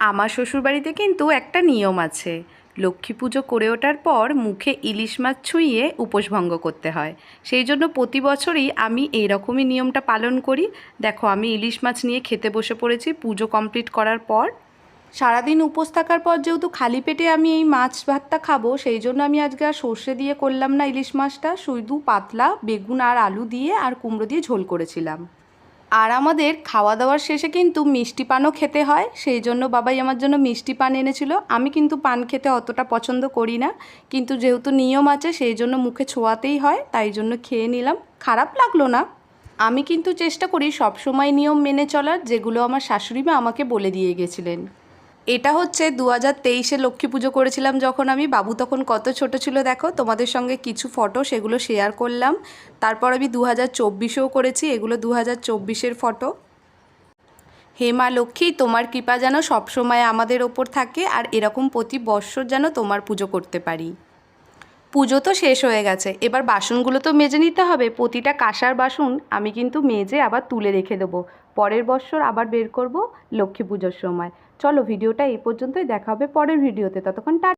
আমার শ্বশুরবাড়িতে কিন্তু একটা নিয়ম আছে। লক্ষ্মী পুজো করে ওঠার পর মুখে ইলিশ মাছ ছুঁয়ে উপোসভঙ্গ করতে হয়। সেই জন্য প্রতি বছরই আমি এই রকমই নিয়মটা পালন করি। দেখো, আমি ইলিশ মাছ নিয়ে খেতে বসে পড়েছি, পুজো কমপ্লিট করার পর। সারাদিন উপোস থাকার পর যেহেতু খালি পেটে আমি এই মাছ ভাতটা খাব, সেই জন্য আমি আজকে আর সর্ষে দিয়ে করলাম না ইলিশ মাছটা। শুধু পাতলা বেগুন আর আলু দিয়ে আর কুমড়ো দিয়ে ঝোল করেছিলাম। আর আমাদের খাওয়া দাওয়ার শেষে কিন্তু মিষ্টি পানও খেতে হয়। সেই জন্য বাবাই আমার জন্য মিষ্টি পান এনেছিল। আমি কিন্তু পান খেতে অতটা পছন্দ করি না। কিন্তু যেহেতু নিয়ম আছে, সেই জন্য মুখে ছোঁয়াতেই হয়, তাই জন্য খেয়ে নিলাম। খারাপ লাগল না। আমি কিন্তু চেষ্টা করি সবসময় নিয়ম মেনে চলার, যেগুলো আমার শাশুড়ি মা আমাকে বলে দিয়ে গেছিলেন। এটা হচ্ছে দু হাজার তেইশে লক্ষ্মী পুজো করেছিলাম যখন আমি। বাবু তখন কত ছোট ছিল দেখো, তোমাদের সঙ্গে কিছু ফটো সেগুলো শেয়ার করলাম। তারপর আমি দু হাজার চব্বিশেও করেছি, এগুলো দু হাজার চব্বিশের ফটো হে মা লক্ষ্মী, তোমার কৃপা যেন সবসময় আমাদের ওপর থাকে, আর এরকম প্রতি বৎসর যেন তোমার পুজো করতে পারি। পুজো তো শেষ হয়ে গেছে। এবার বাসনগুলো তো মেজে নিতে হবে। প্রতিটা কাঁসার বাসন আমি কিন্তু মেজে আবার তুলে রেখে দেবো। পরের বছর আবার বের করব লক্ষ্মী পুজোর সময়। চলো ভিডিওটা এই পর্যন্তই। দেখা হবে পরের ভিডিওতে। ততক্ষণ টা